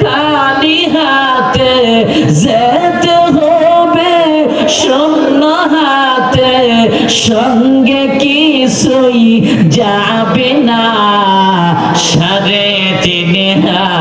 খালি হাতে যেতে হবে শূন্য হাতে সঙ্গে কিছুই যাবে না। সাড়ে তিন হাত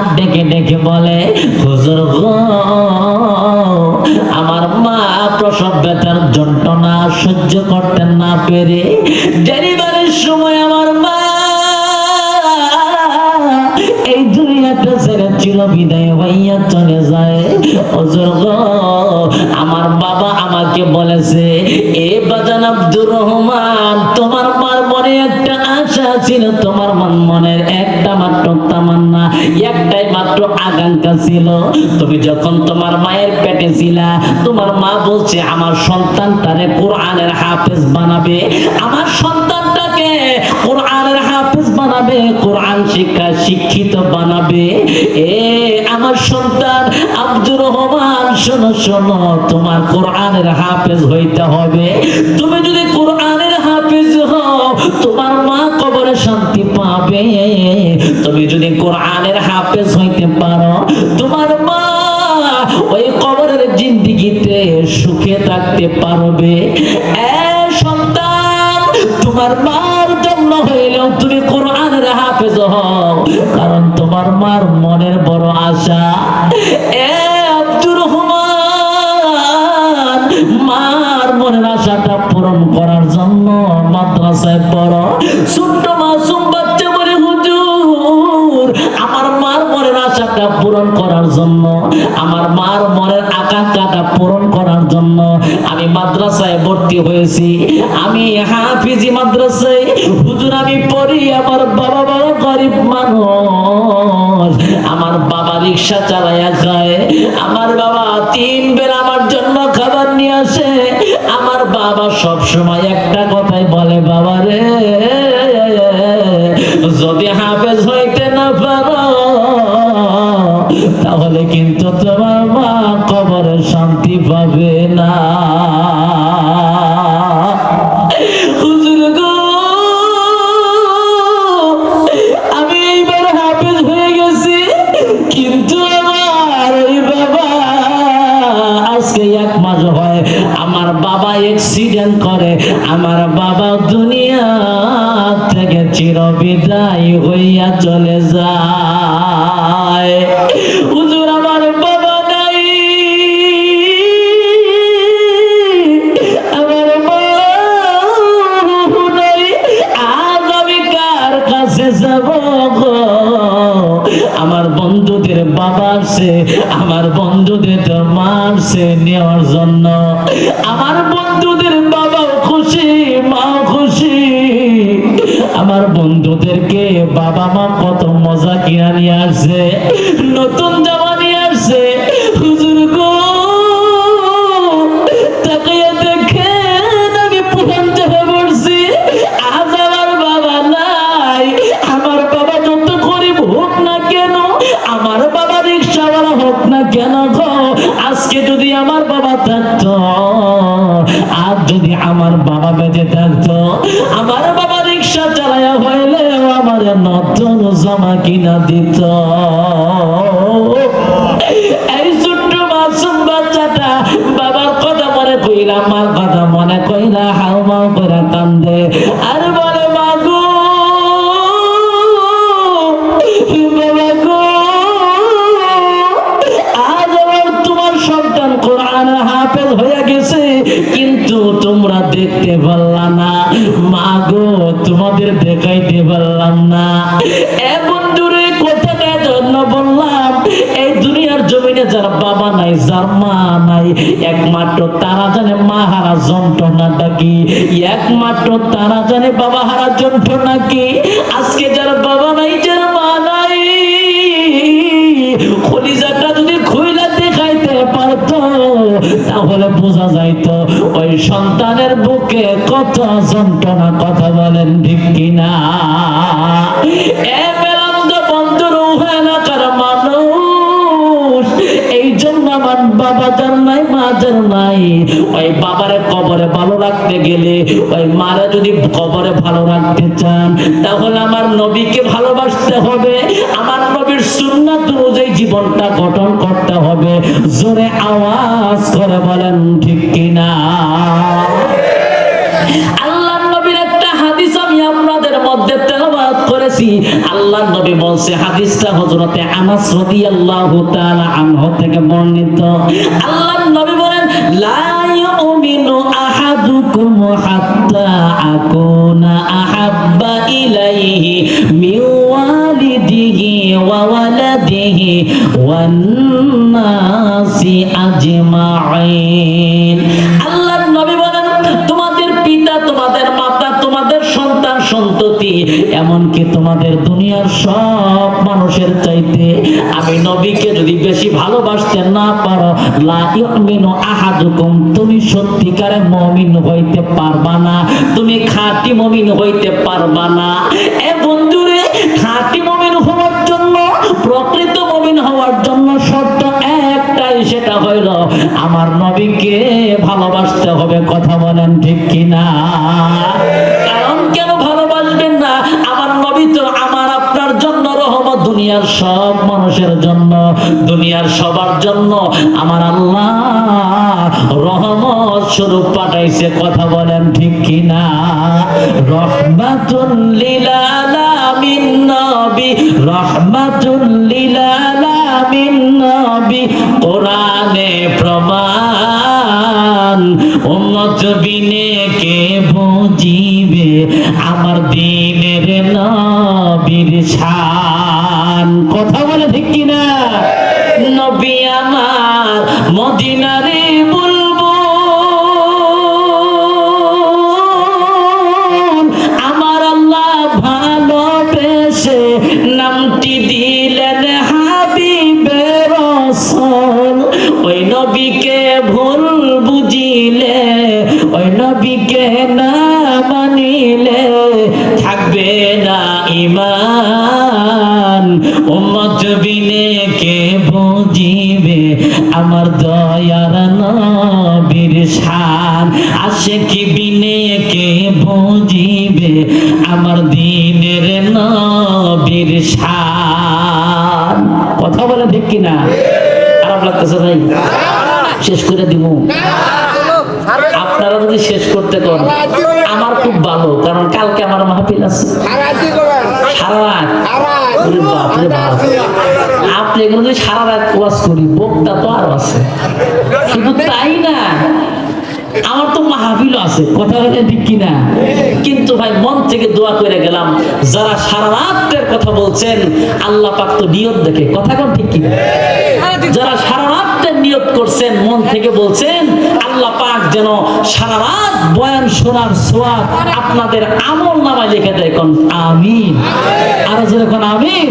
আর ডেকে ডেকে বলে, হুজুর আমার মা প্রসব ব্যথার যন্ত্রণা সহ্য করতে না পেরে। ডেলিভারির সময় আমার মা আমার বাবা আমাকে বলেছে, এ বাজান আব্দুর রহমান, তোমার মার মনে একটা আশা ছিল, তোমার মন মনের একটা মাত্র মাত্র ছিল, তুমি যখন তোমার মায়ের পেটে ছিলা, তোমার মা বলছে, আমার কোরআনের হাফেজ বানাবে। আমার সন্তানটাকে কোরআনের হাফেজ বানাবে, কোরআন শিক্ষা শিক্ষিত বানাবে। এ, আমার সন্তান আব্দুর রহমান, শোনো শোনো, তোমার কোরআনের হাফেজ হইতে হবে। তুমি যদি কোরআনের হাফেজ হও, তোমার পাবে তুমি যদি কোরআনের হাফেজ হইতে পারো, তোমার মা ওই কবরের জিন্দিগিতে সুখে থাকতে পারবে। সন্তান, তোমার মার জন্য হইলেও তুমি কোরআনের হাফেজ হও, কারণ তোমার মার মনের বড় আশা। এ মাদ্রাসায় ভর্তি হয়েছি। আমি হাফিজি মাদ্রাসায়, হুজুর আমি পড়ি আমার বাবা বড় গরিব মানুষ। আমার বাবা রিক্সা চালাইয়া যায়, আমার বাবা তিন বেলা আমার জন্য খাবার নিয়ে আসে। আমার বাবা সব সময় একটা কথাই বলে, বাবা রে নতুন জামা কিনা দিত। বাবার কথা মনে কইরা, মার কথা মনে কইরা হাও মাও করে কান্দে। তারা জানে বাবা হারা যন্ত্রণা কি আজকে যার বাবা নাই, যার মা নাই, খলিজাটা যদি খুইলা দেখাইতে পারতো, তাহলে বোঝা যাইতো ওই সন্তানের বুকে কত যন্ত্রণা কথা বলেন ঠিক কিনা? আমার বাবা যার নাই, মা যার নাই। ওই বাবারে কবরে ভালো রাখতে গেলে, ওই মারা যদি কবরে ভালো রাখতে চান, তাহলে আমার নবীকে ভালোবাসতে হবে। আমার নবীর সুন্নাত অনুযায়ী জীবনটা গঠন করতে হবে। জোরে আওয়াজ করে বলেন, ঠিক কিনা? করেছি আল্লাহ নবী বলছে, হাদিসটা হযরতে আনাস রাদিয়াল্লাহু তাআলা আনহু থেকে বর্ণিত। আল্লাহ নবী বলেন, লা ইউমিনু আহাদুকুম হাত্তা আকুনা আহাব্বা ইলাইহি মিন ওয়ালিদিহি ওয়া ওয়ালাদিহি ওয়ান আজমাইন। এমনকি তোমাদের দুনিয়ার সব মানুষের চাইতে আমি নবীকে যদি বেশি ভালোবাসতে না পারো, লা আহাদুকুম, তুমি সত্যিকারে মুমিন হইতে পারবা না। তুমি খাঁটি মুমিন হইতে পারবা না। এ বন্ধুরে, খাঁটি মুমিন হওয়ার জন্য, প্রকৃত মুমিন হওয়ার জন্য শর্ত একটাই, সেটা হইল আমার নবীকে ভালোবাসতে হবে, কথা বলেন ঠিক কিনা? দুনিয়ার সব মানুষের জন্য, দুনিয়ার সবার জন্য আমার আল্লাহ রহমত স্বরূপ পাঠাইছে, কথা বলেন ঠিক কিনা? নবী নবী, কোরআনে প্রমাণ, উম্মত বিনে কে বুঝিবে আমার দিনের নবীর শান নবীকে না মানিলে থাকবে না ইমান উম্মত বিনে কে বুঝিবে আমার দয়ার নবীর শান। আসে কি বিনে কে বুঝিবে আমার দিনের নবীর শান। কথা বলে ঠিক কিনা? খারাপ লাগতেছে ভাই। শেষ করে দিব। আপনারা যদি শেষ করতে করেন, আমার খুব ভালো, কারণ কালকে আমার মাহফিল আছে। কথা কিন্তু ভাই, মন থেকে দোয়া করে গেলাম, যারা সারা রাতের কথা বলছেন, আল্লাহ পাক তো নিয়ত দেখে, কথা কোন ঠিক কিনা? যারা সারা রাতের নিয়ত করছেন, মন থেকে বলছেন, আল্লাহ পাক যেন সারা রাত বয়ান শোনার সোয়াব আপনাদের আমল নামায় লিখে দেয় কোন আমিন। আরও যেরকম আমিন।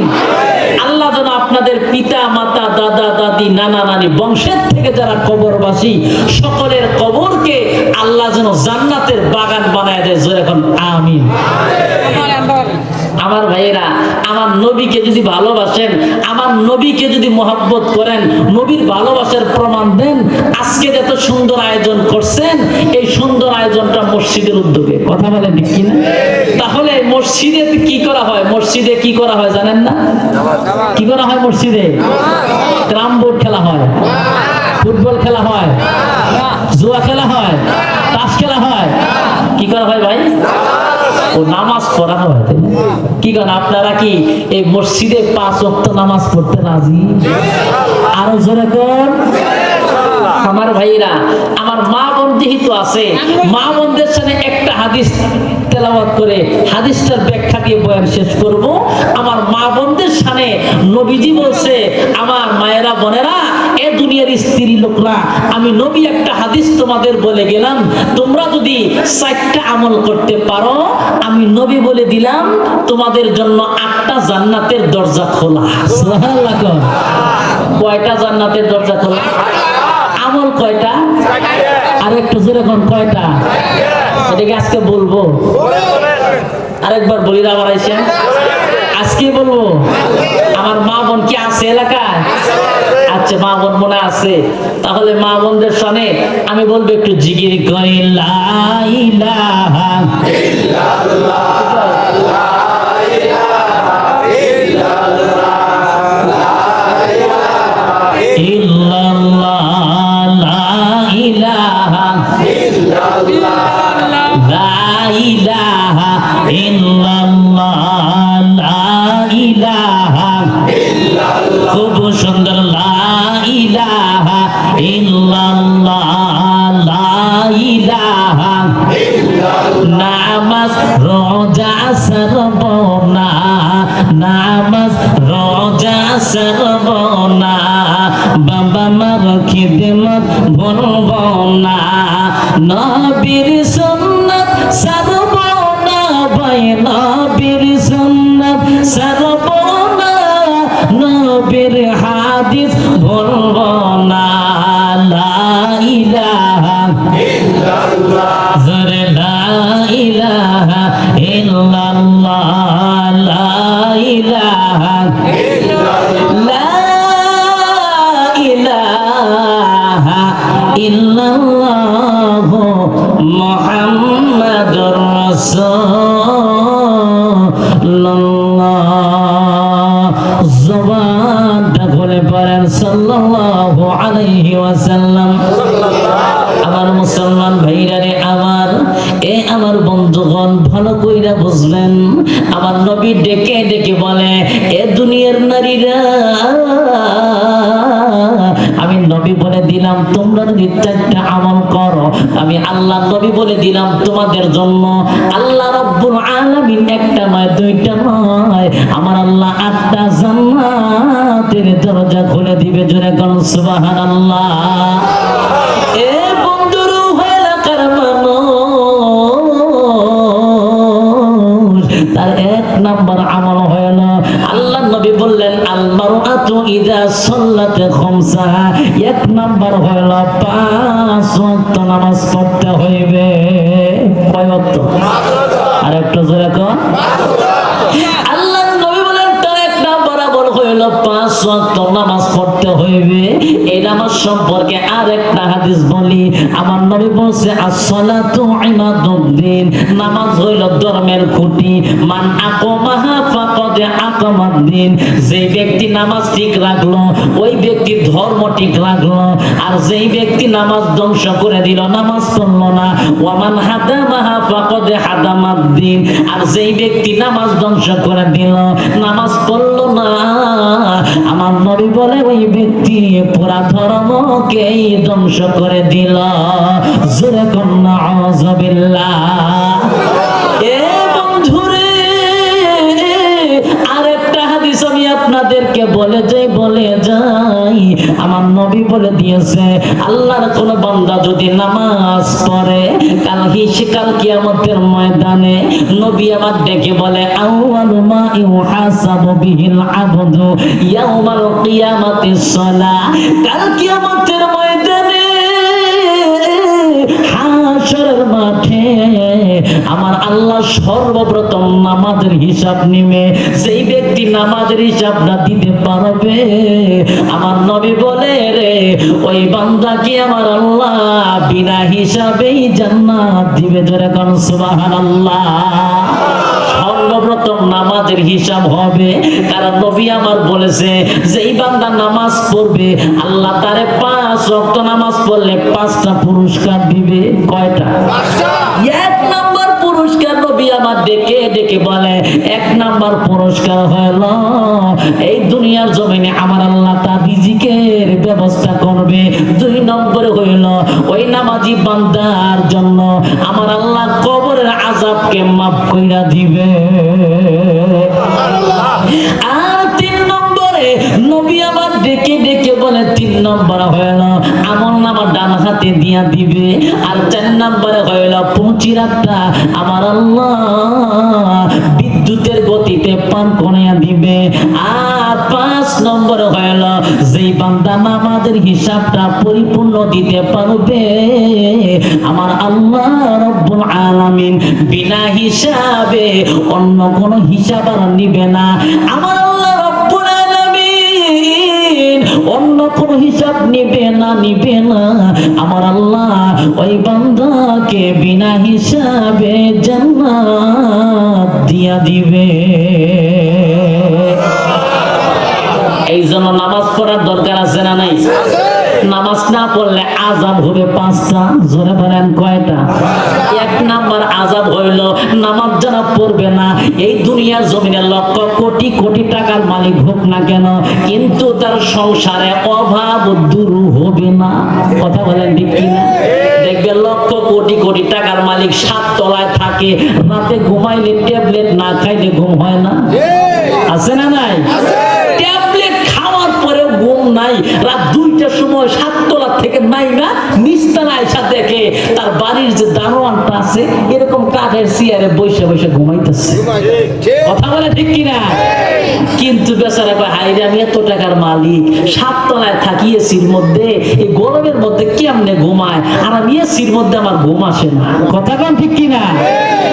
আল্লাহ যেন আপনাদের পিতা মাতা দাদা দাদি নানা নানি বংশের থেকে যারা কবরবাসী সকলের কবরকে আল্লাহ যেন জান্নাতের বাগান বানায় দেয় যেরকম আমিন। আমার ভাইয়েরা আমার নবীকে যদি ভালোবাসেন, আমার নবীকে যদি মহাব্বত করেন, নবীর ভালোবাসার প্রমাণ দেন, আজকে এত সুন্দর আয়োজন করছেন, এই সুন্দর আয়োজনটা মসজিদের উদ্যোগে। কথা বলেন ঠিক কিনা? তাহলে মসজিদে কি করা হয়? মসজিদে কি করা হয় জানেন না? কি করা হয় মসজিদে? ক্রাম বোর্ড খেলা হয়। ফুটবল খেলা হয়। জুয়া খেলা হয়। তাস খেলা হয়। কি করা হয় ভাই? ও নামাজ হয় কি করেন আপনারা কি এই মসজিদে পাঁচ ওয়াক্ত নামাজ পড়তে রাজি? আরও আমার ভাইরা আমার মা বোন যেহেতু আছে, মা বোনদের সাথে একটা হাদিস তেলাওয়াত করে, হাদিসটার ব্যাখ্যা দিয়ে বয়ান শেষ করব। আমার মা বোনদের সামনে নবীজি বলছে, আমার মায়েরা, বোনেরা দুনিয়ার স্ত্রী লোকরা, আমি নবী একটা হাদিস তোমাদের বলে গেলাম, তোমরা যদি চারটা আমল করতে পারো, আমি নবী বলে দিলাম, তোমাদের জন্য আটটা জান্নাতের দরজা খোলা। কয়টা জান্নাতের দরজা খোলা? আমল কয়টা? আর একটু জোরে কোন কয়টা? এটাকে আজকে বলব। আরেকবার বলি আমার এসে আজকে বলব, আমার মা বোন কি আছে এলাকায়? আচ্ছা মা বোন মনে আছে। তাহলে মা বোনদের সনে আমি বলব একটু জিগির করে লা ইলাহা ইল্লাল্লাহ, লা ইলাহা বাবা মার খিদমত ভুলব না নবীর সুন্নত সরবনা ভাই, নবীর সুন্নত সরবনা, নবীর হাদিস ভুলব না লা ইলাহা জোরে লা ইলাহা ইল্লাল্লাহ, লা ইলাহা ইল্লাল্লাহ মুহাম্মাদুর রাসূলুল্লাহ। জবানটা খুলে পড়েন, সাল্লাল্লাহু আলাইহি ওয়াসাল্লাম। আমার মুসলমান ভাইরা রে আমার, এ আমার বন্ধুগণ, ভালো কইরা বুঝলেন আমার নবী ডেকে ডেকে বলে, এ দুনিয়ার নারীরা নবী বলে দিলাম, তোমরা যদি চারটা আমল করো, আমি আল্লাহ নবী বলে দিলাম তোমাদের জন্য। আল্লাহ রব্বুল আলামিন একটা নয়, দুইটা নয়। আমার আল্লাহ আটটা জান্নাতের দরজা খুলে দিবে, জোরে কোন সুবহানাল্লাহ। আল্লাহ নবী বললেন, আল মারআতু ইযা সাল্লাত খামসা এক নাম্বার হইল পাঁচ ওয়াক্ত নামাজ পড়তে হইবে। কয় ওয়াক্ত? আর একটা জোরে কর আল্লাহ নবী বলেন, তার এক নাম্বার আমল হইল পাঁচ নামাজ পড়তে হইবে, এই নামাজ সম্পর্কে আর একটা হাদিস বলি। আমার নবী বলছে, আসসালাতু ইমাদুদ্দিন নামাজ হইল ধর্মের খুঁটি। মান আকমাহা ফাকাদ আকামাদ্দিন যে ব্যক্তি নামাজ ঠিক রাখল, ওই ব্যক্তি ধর্ম ঠিক রাখল। আর যেই ব্যক্তি নামাজ ধ্বংস করে দিল, নামাজ পড়ল না। ওয়ামান হাদামাহা ফাকাদ হাদামাদ্দিন আর যেই ব্যক্তি নামাজ ধ্বংস করে দিল, নামাজ পড়ল না। আমার নবী বলে ওই ব্যক্তি পুরা ধর্মকে ধ্বংস করে দিল। জোরে কন্যা আপনাদেরকে বলে যাই বলে যাই, আমার নবী বলে দিয়েছে, আল্লাহর কোন বান্দা যদি নামাজ পড়ে, কাল হিসে, কাল কিয়ামতের ময়দানে নবী আমার ডেকে বলে, আউয়ালু মা ইউহাসাবু বিহিল আবদু ইয়াউমাল কিয়ামাতিস সালাহ। কাল কিয়ামতের ময়দানে হাসরের মাঠে আমার আল্লাহ সর্বপ্রথম নামাজের হিসাব নিবে। সেই ব্যক্তি নামাজের হিসাব না দিতে পারবে, আমার নবী বলে রে, ওই বান্দা কি আমার আল্লাহ বিনা হিসাবেই জান্নাত দিবে? ধরে কোন সুবহানাল্লাহ। সর্বপ্রথম নামাজের হিসাব হবে। কারণ নবী আমার বলেছে যেই বান্দা নামাজ পড়বে আল্লাহ তারে পাঁচ ওয়াক্ত নামাজ পড়লে পাঁচটা পুরস্কার দিবে। কয়টা? এক নাম্বার পুরস্কার নবী আমার ডেকে ডেকে বলে এক নাম্বার পুরস্কার হলো এই দুনিয়ার জমিনে আমার আল্লাহ তার রিজিকের ব্যবস্থা করবে। দুই নম্বরে হইল ওই নামাজি বান্দার জন্য আমার আল্লাহ কবরের আজাবকে মাফ কইরা দিবে। হইল, আমল নামা ডান হাতে দিয়া দিবে। আর চার নম্বরে হইল পৌঁছি রাতটা আমার আল্লাহ বিদ্যুতের গতিতে পান করিয়া দিবে। আর পাঁচ নম্বর হইল, যেই বান্দা নামাজের হিসাবটা পরিপূর্ণ দিতে পারবে, আমার আল্লাহ রব্বুল আলামিন বিনা হিসাবে অন্য কোনো হিসাব আর নিবে না। আমার আল্লাহ অন্য কোন হিসাব নিবে না নিবে না। আমার আল্লাহ ওই বান্দাকে বিনা হিসাবে জান্নাত দিয়া দিবে। এই জন্য নামাজ পড়ার দরকার আছে না নাই? নামাজ পড়লে আজাব হবে পাঁচটা জোরে বলেন কয়টা? এক নাম্বার আজাব হইল নামাজ যারা পড়বে না এই দুনিয়ার জমিনে লক্ষ কোটি কোটি টাকার মালিক হোক না কেন কিন্তু তার সংসারে অভাব দূর হবে না। কথা বলেন ঠিক কিনা? দেখবে লক্ষ কোটি কোটি টাকার মালিক সাত তলায় থাকে রাতে ঘুমাইলে ট্যাবলেট না খাইলে ঘুম হয় না। আছে না নাই ট্যাবলেট খাওয়ার পরেও ঘুম নাই। রাত দুইটার সময় সাততলা থেকে নাই না নিস্তালা এসা দেখে তার বাড়ির যে দারোয়ানটা আছে, এরকম কাঠের চেয়ারে বসে বসে ঘুমাইতেছে। কথা বলে ঠিক কিনা? কিন্তু বেচারা কয় হাইরে আমি এত টাকার মালিক। সাততলায় থাকি এসির মধ্যে, এই গরমের মধ্যে কেমনে ঘুমায়? আর আমি এসির মধ্যে আমার ঘুম আসে না। কথা কন ঠিক কিনা?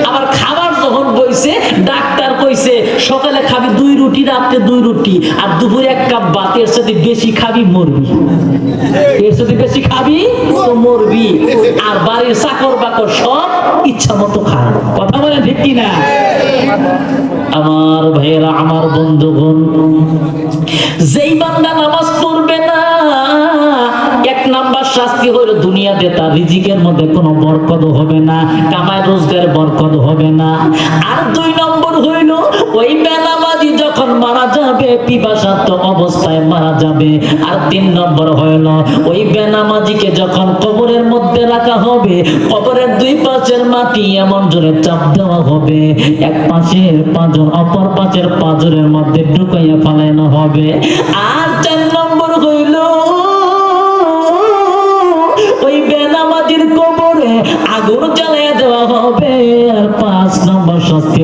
আবার খাবার যখন বইছে, ডাক্তার কইছে, সকালে খাবি দুই রুটি, রাত্রে দুই রুটি, আর দুপুরে এক কাপ ভাত, এর সাথে বেশি খাবি মরবি। এর সাথে বেশি খাবি তো মরবি। আর বাড়ির চাকর বাকর সব ইচ্ছা মতো খায়। কথা বলে ঠিক কিনা? আমার ভাইয়েরা, আমার বন্ধুগণ, যেই বান্দা নামাজ পড়বে না নাম্বার শাস্তি হইল দুনিয়াতে তার রিজিকের মধ্যে কোনো বরকত হবে না, কামায় রোজগার বরকত হবে না। আর দুই নম্বর হইল, ওই বেলামাজি যখন মারা যাবে, পিপাসার্থ অবস্থায় মারা যাবে। আর তিন নম্বর হইল, ওই বেনামাজিকে যখন কবরের মধ্যে রাখা হবে, কবরের দুই পাশের মাটি এমন জোরে চাপ দেওয়া হবে। এক পাশের পাঁচজন অপর পাশের পাঁচজনের মধ্যে ঢুকাইয়া ফালানো হবে। আর চার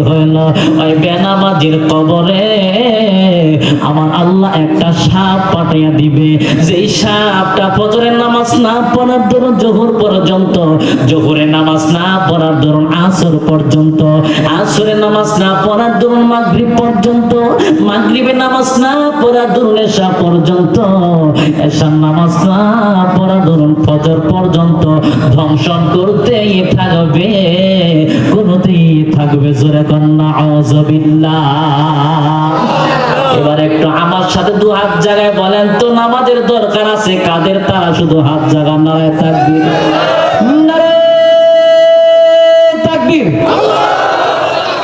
শাস্তি ওই বেনামাজির কবরে আমার আল্লাহ একটা সাপ পাঠাইয়া দিবে। যেই সাপটা ফজরের নামাজ না পড়ার ধরুন জোহর পর্যন্ত, জোহরের নামাজ না পড়ার ধরুন আসর পর্যন্ত, আসরের নামাজ না পড়ার ধরুন মাগরিব পর্যন্ত, মাগরিবের নামাজ না পড়ার ধরুন এশা পর্যন্ত, এশার নামাজ না পড়ার ধরুন ফজর পর্যন্ত, ধ্বংসন করতেই থাকবে। কোনতেই থাকবে জোরে কন্যা এবার একটু আমার সাথে দু হাত জায়গায় বলেন তো, নামাজের দরকার আছে, কাদের তারা শুধু হাত জায়গা নারায় তাকবীর। তাকবীর।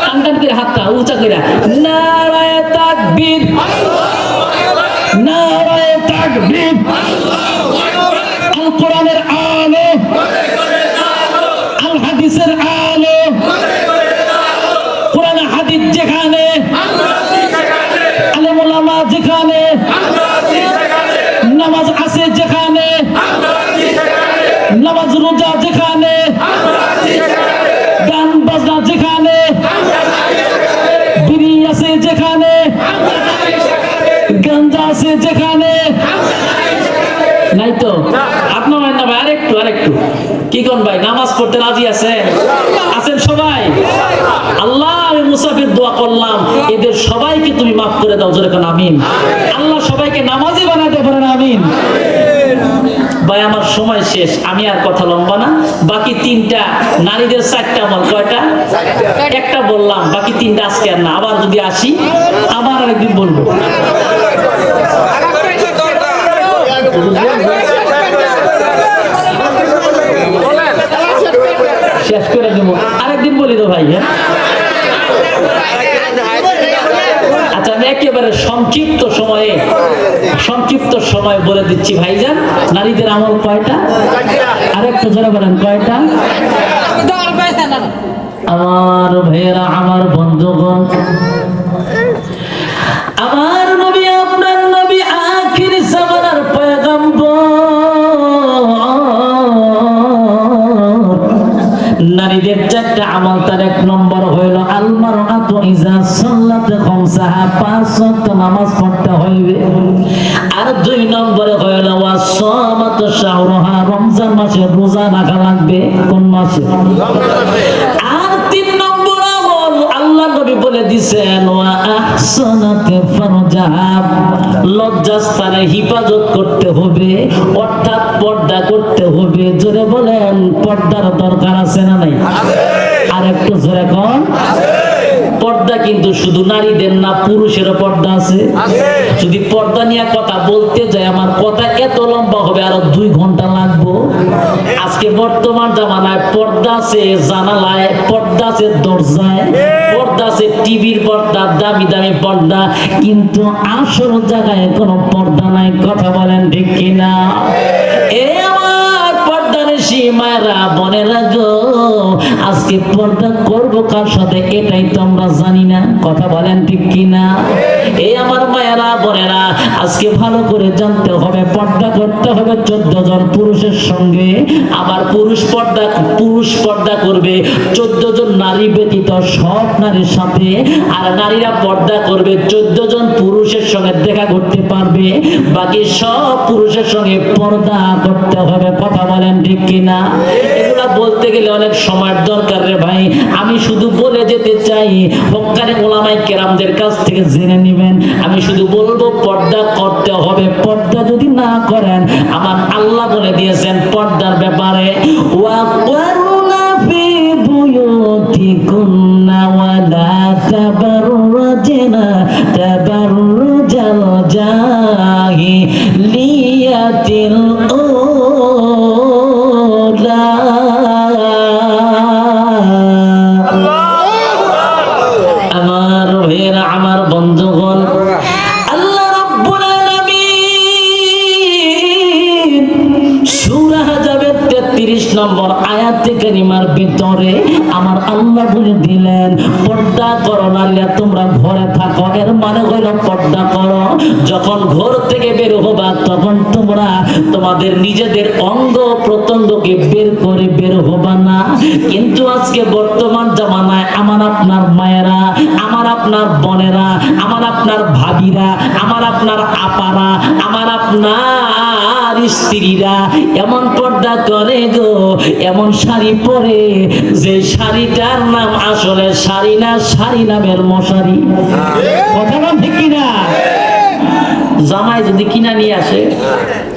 টানটান করে হাতটা উঁচা করে। নারায় তাকবীর। নারায় তাকবীর। নাই তো? আপনার না ভাই আরেকটু আরেকটু। কি কোন ভাই নামাজ পড়তে রাজি আছে? আছেন সবাই? আল্লাহ আমি মুসাফির দোয়া করলাম। এদের সবাইকে তুমি মাফ করে দাও জোরে কোন আমিন। আল্লাহ সবাইকে নামাজি বানাতে পারেন আমিন। ভাই আমার সময় শেষ। আমি আর কথা লম্বা না। বাকি তিনটা নারীদের চারটা আমল কয়টা? একটা বললাম বাকি তিনটা আজকে আর না। আবার যদি আসি আবার আরেকদিন বলব। শেষ করে দেবো। আরেকদিন বলি তো ভাই হ্যাঁ? আচ্ছা আমি একেবারে সংক্ষিপ্ত সময়ে, সংক্ষিপ্ত সময় বলে দিচ্ছি ভাইজান। নারীদের আমল কয়টা? আরেকটা জোরে বলেন, কয়টা? আমার ভাইয়েরা, আমার বন্ধুগণ নারীদের চারটা আমল তার এক নম্বর হইল আলমার আতো ইজা সাল্লাতে খমসাহা, পাঁচ ওয়াক্ত নামাজ পড়তে হইবে। আর দুই নম্বরে হইল ওয়াসমাত শাহরুহা রমজান মাসে রোজা রাখা লাগবে। কোন মাসে? আর তিন নম্বর আমল আল্লাহ নবী বলে দিছেন, ওয়া আহসানাতে ফারজাহা। লজ্জাস্থানে হিফাজত করতে হবে। অর্থাৎ পর্দা করতে হবে। জোরে বলেন পর্দার দরকার আছে না নাই? আর একটু জোরে কন। পর্দা কিন্তু শুধু নারীদের না পুরুষেরও পর্দা আছে। যদি পর্দা নিয়ে কথা বলতে যাই আমার কথা এত লম্বা হবে আরও দুই ঘণ্টা লাগবো। আজকে বর্তমান জামানায় পর্দা আছে জানালায় পর্দা আছে দরজায় পর্দা আছে টিভির পর্দা দামি দামি পর্দা। কিন্তু আসল জায়গায় কোনো পর্দা নাই কথা বলেন ঠিক কিনা? এ আমার সীমারা বনেরা গো আজকে পর্দা করব কার সাথে এটাই তো আমরা জানি না। কথা বলেন ঠিক কিনা? এই আমার মায়েরা, বোনেরা, আজকে ভালো করে জানতে হবে, পর্দা করতে হবে চোদ্দ জন পুরুষের সঙ্গে। আবার পুরুষ পর্দা পুরুষ পর্দা করবে চোদ্দ জন নারী ব্যতীত সব নারীর সাথে। আর নারীরা পর্দা করবে চোদ্দ জন পুরুষের সঙ্গে দেখা করতে পারবে। বাকি সব পুরুষের সঙ্গে পর্দা করতে হবে, কথা বলেন ঠিক কিনা? এগুলা বলতে গেলে অনেক সময়ের দরকার রে ভাই। আমি শুধু বলে যেতে চাই হকারে ওলামাই কেরামদের কাছ থেকে জেনে নেবেন। আমি শুধু বলব, পর্দা করতে হবে। পর্দা যদি না করেন, আমার আল্লাহ বলে দিয়েছেন, পর্দার যখন ঘর থেকে বের হবা তখন তোমরা তোমাদের নিজেদের অঙ্গ প্রত্যঙ্গকে বের করে বের হবা না। কিন্তু আজকে বর্তমান জামানায় আমার আপনার মায়েরা আমার আপনার বোনেরা আমার আপনার ভাবিরা আমার আপনার আপারা আমার আপনার স্ত্রীরা এমন পর্দা করে গো এমন শাড়ি পরে যে শাড়িটার নাম আসলে শাড়ি না শাড়ি নামের মশারি। কথা বল ঠিক কিনা? জামাই যদি কিনা নিয়ে আসে,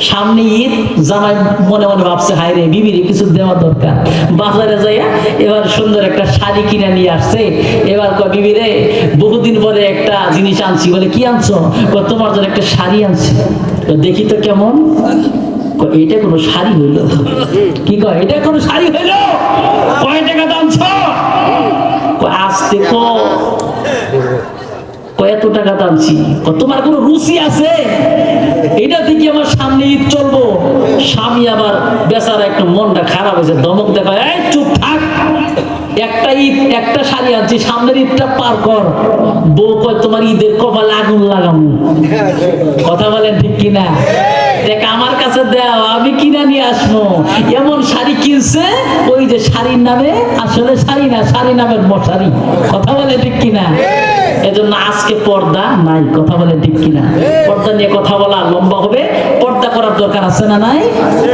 সামনে ঈদ, জামাই মনে মনে ভাবছে, হায় রে, বিবির কিছু দেওয়া দরকার। বাজারে যাইয়া এবার সুন্দর একটা শাড়ি কিনা নিয়ে আসছে। এবার কয়, বিবি রে, বহুদিন পরে একটা জিনিস আনছি। বলে, কি আনছো? তোমার জন্য একটা শাড়ি আনছি। দেখি তো কেমন। এটা কোনো শাড়ি হইল। কি কয় এটা কোনো শাড়ি হইল? কয় টাকা দামছ কয় আসতে কো কত টাকা দামছি। তোমার কোনো রুচি আছে? এটা থেকে আমার সামনে ঈদ চলবো। স্বামী আবার বেচারা একটু মনটা খারাপ হয়েছে দমক দেখা এই, চুপ থাক। একটা ঈদ, একটা শাড়ি আনছি, সামনের ঈদটা পার কর। বউ কয়, তোমার ঈদের কপালে আগুন লাগামু কথা বলেন ঠিক কিনা? দেখ, আমার কাছে দাও, আমি কিনা নিয়ে আসব। এমন শাড়ি কিনছে, ওই যে শাড়ির নামে, আসলে শাড়ি না শাড়ি নামের মশারি। কথা বলে ঠিক কিনা? এজন্য আজকে পর্দা নাই কথা বলে ঠিক কিনা? পর্দা নিয়ে কথা বলা লম্বা হবে। পর্দা করার দরকার আছে না নাই?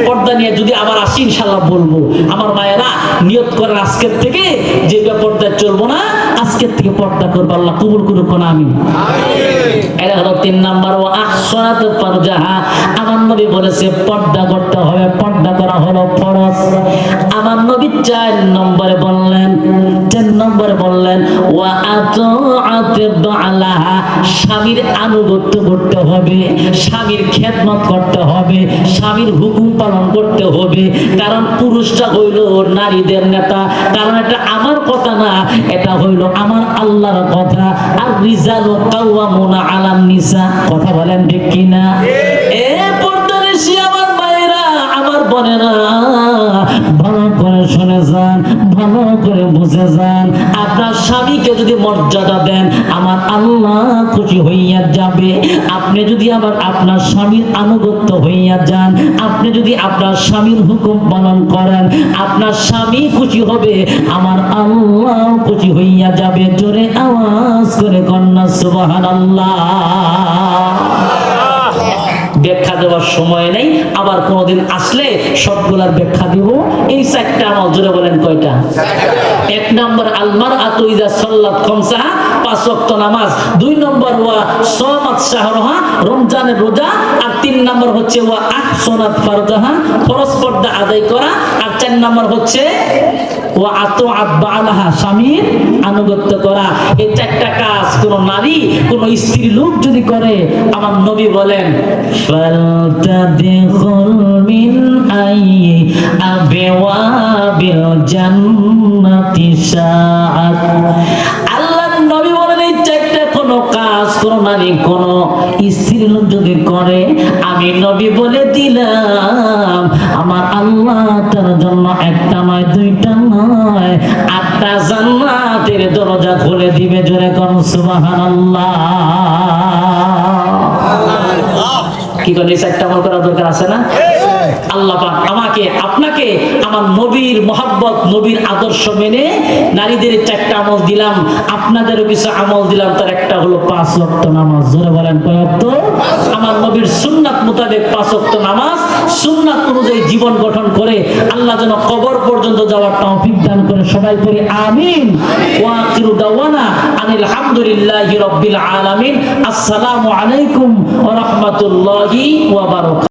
পর্দা নিয়ে যদি আবার আসি ইনশাল্লাহ বলব। আমার মায়েরা নিয়ত করে আজকের থেকে যে পর্দায় চলবো না আজকের থেকে পর্দা করব। আল্লাহ কবুল করুক না আমি। হলো তিন নাম্বার ও ফারজাহা। আমার নবী বলেছে, পর্দা করতে হবে, পর্দা করা হলো ফরজ। আমার নবী চার নম্বরে বললেন, চার নম্বরে বললেন, ওয়া স্বামীর আনুগত্য করতে হবে, স্বামীর খেদমত করতে হবে, স্বামীর হুকুম পালন করতে হবে। কারণ পুরুষটা হইল নারীদের নেতা। কারণ এটা আমার কথা না, এটা হইল আমার আল্লাহর কথা। আর রিজালু কাওয়ামুনা আলান নিসা কথা বলেন ঠিক কিনা? এ পর্দানিসি আমার মায়েরা আমার বোনেরা। শুনে যান, ভালো করে বুঝে যান। আপনার স্বামীকে যদি মর্যাদা দেন, আমার আল্লাহ খুশি হইয়া যাবে। আপনি যদি আবার আপনার স্বামীর আনুগত্য হইয়া যান, আপনি যদি আপনার স্বামীর হুকুম পালন করেন, আপনার স্বামী খুশি হবে, আমার আল্লাহ খুশি হইয়া যাবে। জোরে আওয়াজ করে কন্যা সুবাহান ব্যাখ্যা দেওয়ার সময় নেই আবার কোনোদিন আসলে সবগুলার ব্যাখ্যা দিব। এই চারটা আমার জোরে বলেন কয়টা? এক নম্বর আলমার আতুইদা সল্লাদ খমসা পাঁচ ওয়াক্ত নামাজ। দুই নম্বর ওয়া সমাত শাহরহা, রমজানের রোজা। আর তিন নম্বর হচ্ছে ওয়া আহসনাত ফারজাহা, ফরজ আদায় করা। আর চার নম্বর হচ্ছে ওয়া আতো আব্বালাহা স্বামীর আনুগত্য করা। এই চারটা কাজ কোন নারী, কোন স্ত্রী লোক যদি করে, আমার নবী বলেন, ফালতাদিখুল মিন আই জান্নাতি শাআত আল্লাহর নবী বলেন এই চারটা কোন কাজ কোন নারী কোন স্ত্রী লোক যদি করে আমি নবী বলে দিলাম আমার আল্লাহ তার জন্য একটা নয় দুইটা নয় আটটা জান্নাতের দরজা খুলে দিবে জোরে কোন সুবহানাল্লাহ। কি করে একটা আমল করার দরকার আছে না? আল্লাহ পাক আমাকে আপনাকে আমার নবীর মোহাব্বত নবীর আদর্শ মেনে নারীদের চারটা আমল দিলাম আপনাদেরও কিছু আমল দিলাম তার একটা হলো পাঁচ ওয়াক্ত নামাজ। জোরে বলেন কয় আমার নবীর সুন্নাত মোতাবেক পাঁচ ওয়াক্ত নামাজ সুন্নাত অনুযায়ী জীবন গঠন করে আল্লাহ যেন কবর পর্যন্ত যাওয়ার তৌফিক দান করে সবাই করি আমিন। ওয়া আখিরু দাওয়ানা আনিল হামদুলিল্লাহি রাব্বিল আলামিন। আসসালামু আলাইকুম ওয়া রাহমাতুল্লাহি ওয়া বারাকাতুহু।